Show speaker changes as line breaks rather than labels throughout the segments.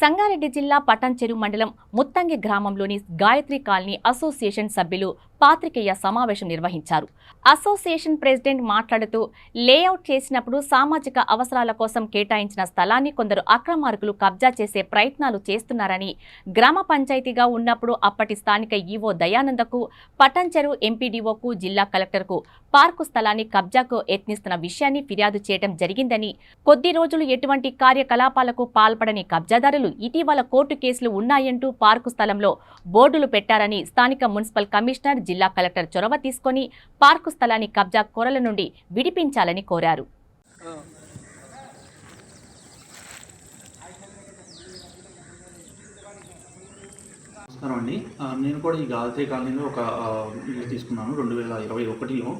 సంగారెడ్డి జిల్లా పటాన్చెరు మండలం ముత్తంగి గ్రామంలోని గాయత్రి కాలనీ అసోసియేషన్ సభ్యులు పాత్రికేయ సమావేశం నిర్వహించారు. అసోసియేషన్ ప్రెసిడెంట్ మాట్లాడుతూ లేఅవుట్ చేసినప్పుడు సామాజిక అవసరాల కోసం కేటాయించిన స్థలాన్ని కొందరు అక్రమార్కులు కబ్జా చేసే ప్రయత్నాలు చేస్తున్నారని గ్రామ పంచాయతీగా ఉన్నప్పుడు అప్పటి స్థానిక ఈవో దయానందకు పటంచెరు ఎంపీడీఓకు జిల్లా కలెక్టర్కు పార్కు స్థలాన్ని కబ్జాకు యత్నిస్తున్న విషయాన్ని ఫిర్యాదు చేయడం జరిగిందని కొద్ది రోజులు ఎటువంటి కార్యకలాపాలకు పాల్పడని కబ్జాదారులు ఇటీవల కోర్టు కేసులు ఉన్నాయంటూ పార్కు స్థలంలో బోర్డులు పెట్టారని స్థానిక మున్సిపల్ కమిషనర్ జిల్లా కలెక్టర్ చొరవ తీసుకొని పార్కు స్థలాన్ని కబ్జా కోరల నుండి విడిపించాలని కోరారు.
నమస్కారం అండి. నేను కూడా ఈ గాయత్రి కాలనీలో ఒక ఇల్లు తీసుకున్నాను. రెండు వేల ఇరవై ఒకటిలో.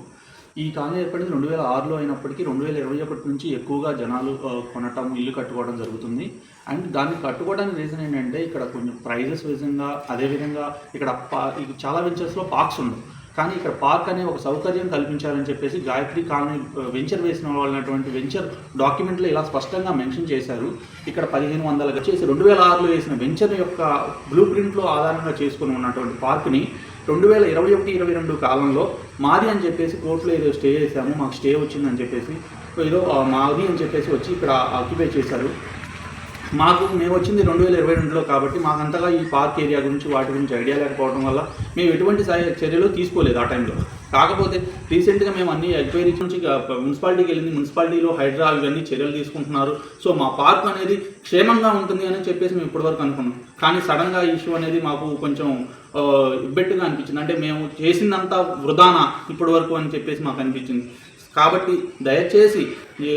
ఈ కాలనీ ఏర్పడింది రెండు వేల ఆరులో అయినప్పటికీ రెండు వేల ఇరవై ఒకటి నుంచి ఎక్కువగా జనాలు కొనటం ఇల్లు కట్టుకోవడం జరుగుతుంది. అండ్ దాన్ని కట్టుకోవడానికి రీజన్ ఏంటంటే ఇక్కడ కొంచెం ప్రైజెస్ విధంగా అదేవిధంగా ఇక్కడ పా చాలా వెంచర్స్లో పార్క్స్ ఉండవు కానీ ఇక్కడ పార్క్ అనే ఒక సౌకర్యం కల్పించాలని చెప్పేసి గాయత్రి కాలనీ వెంచర్ వేసిన వాళ్ళటువంటి వెంచర్ డాక్యుమెంట్లో ఇలా స్పష్టంగా మెన్షన్ చేశారు. ఇక్కడ పదిహేను వందల చేసి రెండు వేల ఆరులో వేసిన వెంచర్ యొక్క బ్లూ ప్రింట్లో ఆధారంగా చేసుకుని ఉన్నటువంటి పార్క్ని రెండు వేల ఇరవై ఒకటి ఇరవై రెండు కాలంలో మాది అని చెప్పేసి కోర్టులో ఏదో స్టే చేశాము మాకు స్టే వచ్చిందని చెప్పేసి ఏదో మాది అని చెప్పేసి వచ్చి ఇక్కడ ఆక్యుపై చేశారు. మాకు మేము వచ్చింది రెండు వేల ఇరవై రెండులో కాబట్టి మాకు అంతగా ఈ పార్క్ ఏరియా గురించి వాటి గురించి ఐడియా లేకపోవడం వల్ల మేము ఎటువంటి చర్యలు తీసుకోలేదు ఆ టైంలో. కాకపోతే రీసెంట్గా మేము అన్ని ఎంక్వైరీ నుంచి మున్సిపాలిటీకి వెళ్ళింది మున్సిపాలిటీలో హైడ్రా ఇవన్నీ చర్యలు తీసుకుంటున్నారు. సో మా పార్క్ అనేది క్షేమంగా ఉంటుంది అని చెప్పేసి మేము ఇప్పటివరకు అనుకున్నాం. కానీ సడన్గా ఇష్యూ అనేది మాకు కొంచెం ఇబ్బెట్టుగా అనిపించింది. అంటే మేము చేసిందంతా వృధానా ఇప్పటివరకు అని చెప్పేసి మాకు అనిపించింది. కాబట్టి దయచేసి ఈ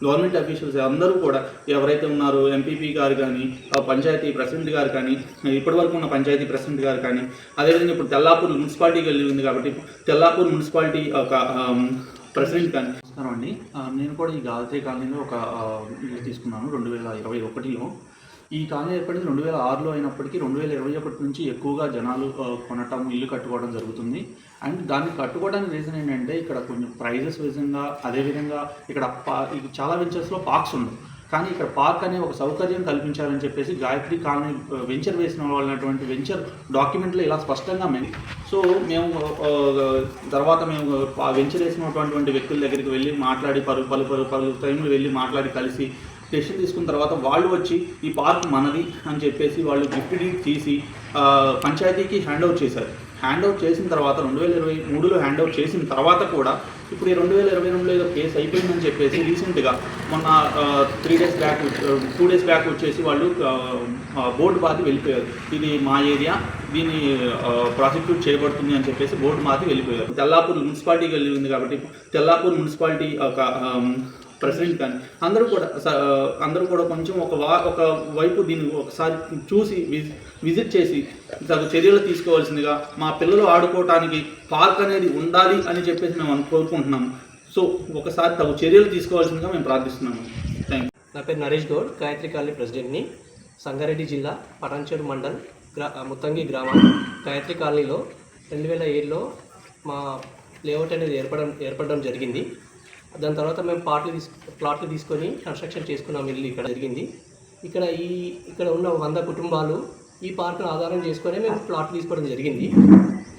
గవర్నమెంట్ అఫీషియల్స్ అందరూ కూడా ఎవరైతే ఉన్నారో ఎంపీపీ గారు కానీ ఆ, పంచాయతీ ప్రెసిడెంట్ గారు కానీ ఇప్పటివరకు ఉన్న పంచాయతీ ప్రెసిడెంట్ గారు కానీ అదేవిధంగా ఇప్పుడు తెల్లాపూర్ మున్సిపాలిటీకి వెళ్ళింది కాబట్టి తెల్లాపూర్ మున్సిపాలిటీ ఒక ప్రెసిడెంట్ కానీ నమస్కారం అండి నేను కూడా ఈ గాయత్రి కాలనీలో ఒక ఇల్లు తీసుకున్నాను రెండు వేల ఇరవై ఒకటిలో. ఈ కాలనీ ఏర్పడింది రెండు వేల ఆరులో అయినప్పటికీ రెండు వేల ఇరవై ఒకటి నుంచి ఎక్కువగా జనాలు కొనటం ఇల్లు కట్టుకోవడం జరుగుతుంది. అండ్ దాన్ని కట్టుకోవడానికి రీజన్ ఏంటంటే ఇక్కడ కొంచెం ప్రైజెస్ విధంగా అదేవిధంగా ఇక్కడ పా చాలా వెంచర్స్లో పార్క్స్ ఉండవు. కానీ ఇక్కడ పార్క్ అనే ఒక సౌకర్యం కల్పించాలని చెప్పేసి గాయత్రి కాలనీ వెంచర్ వేసిన వాళ్ళటువంటి వెంచర్ డాక్యుమెంట్లో ఇలా స్పష్టంగా మేము సో మేము తర్వాత మేము వెంచర్ వేసినటువంటి వ్యక్తుల దగ్గరికి వెళ్ళి మాట్లాడి పలు పలు పలు పలు టైంలు వెళ్ళి మాట్లాడి కలిసి డెసిషన్ తీసుకున్న తర్వాత వాళ్ళు వచ్చి ఈ పార్క్ మనది అని చెప్పేసి వాళ్ళు గిఫ్ట్ డీడ్ తీసి పంచాయతీకి హ్యాండ్ ఓవర్ చేశారు. హ్యాండ్ ఓవర్ చేసిన తర్వాత రెండు వేల ఇరవై మూడులో హ్యాండ్ ఓవర్ చేసిన తర్వాత కూడా ఇప్పుడు ఈ రెండు వేల ఇరవై రెండులో ఏదో కేసు అయిపోయిందని చెప్పేసి రీసెంట్గా మొన్న three days back two days back వచ్చేసి వాళ్ళు బోర్డు బాధి వెళ్ళిపోయారు. ఇది మా ఏరియా దీన్ని ప్రాసిక్యూట్ చేయబడుతుంది అని చెప్పేసి బోర్డు మాది వెళ్ళిపోయారు. తెల్లాపూర్ మున్సిపాలిటీకి వెళ్ళింది కాబట్టి తెల్లాపూర్ మున్సిపాలిటీ ఒక ప్రెసిడెంట్ కానీ అందరూ కూడా స- అందరూ కూడా కొంచెం ఒక వా ఒక వైపు దీన్ని ఒకసారి చూసి విజిట్ చేసి తగు చర్యలు తీసుకోవాల్సిందిగా మా పిల్లలు ఆడుకోవటానికి పార్క్ అనేది ఉండాలి అని చెప్పేసి మేము అను- కోరుకుంటున్నాము. సో ఒకసారి తగు చర్యలు తీసుకోవాల్సిందిగా మేము ప్రార్థిస్తున్నాము. థ్యాంక్ యూ
నా పేరు నరేష్ గౌడ్ గాయత్రి కాలనీ ప్రెసిడెంట్ని. సంగారెడ్డి జిల్లా పటాన్చేరు మండల్ గ్రా ముత్తంగి గ్రామం. గాయత్రి కాలనీలో రెండు వేల ఏడులో మా లేఅవుట్ అనేది ఏర్పడడం ఏర్పడడం జరిగింది. దాని తర్వాత మేము ప్లాట్లు తీసు ప్లాట్లు తీసుకొని కన్స్ట్రక్షన్ చేసుకున్నాం ఇల్లు ఇక్కడ జరిగింది. ఇక్కడ ఈ ఇక్కడ ఉన్న వంద కుటుంబాలు ఈ పార్కును ఆధారం చేసుకొని మేము ప్లాట్లు తీసుకోవడం జరిగింది.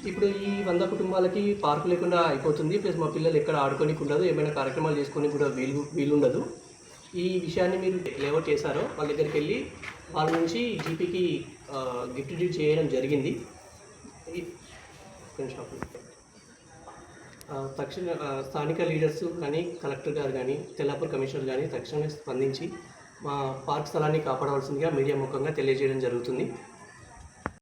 ఇప్పుడు ఈ వంద కుటుంబాలకి పార్కు లేకుండా అయిపోతుంది. ప్లస్ మా పిల్లలు ఎక్కడ ఆడుకోనికి ఉండదు. ఏమైనా కార్యక్రమాలు చేసుకొని కూడా వీలు వీలుండదు ఈ విషయాన్ని మీరు లేఅవుట్ చేశారో వాళ్ళ దగ్గరికి వెళ్ళి వాళ్ళ నుంచి జీపీకి గిఫ్ట్ డీడ్ చేయడం జరిగింది. ఈ- కొంచెం తక్షణ స్థానిక లీడర్స్ కానీ కలెక్టర్ గారు కానీ తెల్లాపూర్ కమిషనర్ కానీ తక్షణమే స్పందించి మా పార్క్ స్థలాన్ని కాపాడవలసిందిగా మీడియా ముఖంగా తెలియజేయడం జరుగుతుంది.